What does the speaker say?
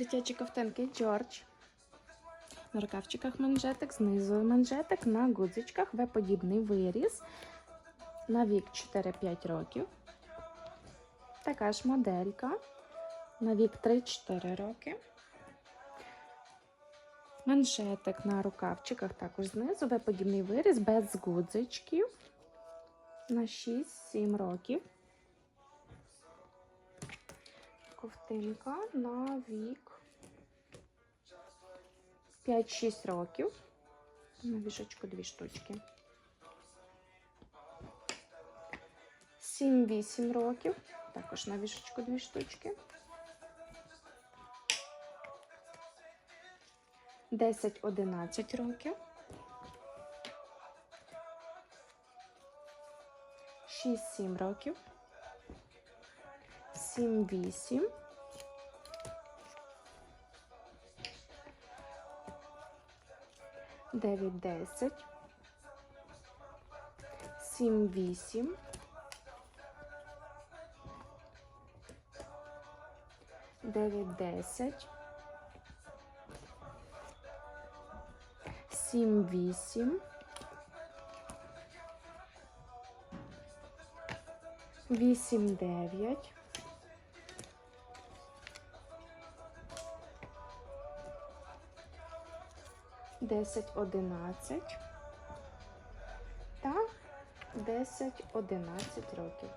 Дитячі ковтинки Джордж. На рукавчиках манжетик, знизу манжетик, на гудзичках В-подібний виріз. На вік 4-5 років. Така ж моделька. На вік 3-4 роки. Манжетик на рукавчиках також знизу, В-подібний виріз, без гудзичків. На 6-7 років. Ковтинка на вік 5-6 років. На вішечку дві штучки. 7-8 років. Також на вішечку дві штучки. 10-11 років. 6-7 років. 7-8. Дев'ять, десять. Сім, вісім. Дев'ять, десять. Сім, вісім. Вісім, дев'ять. Десять, одинадцять та десять, одинадцять років.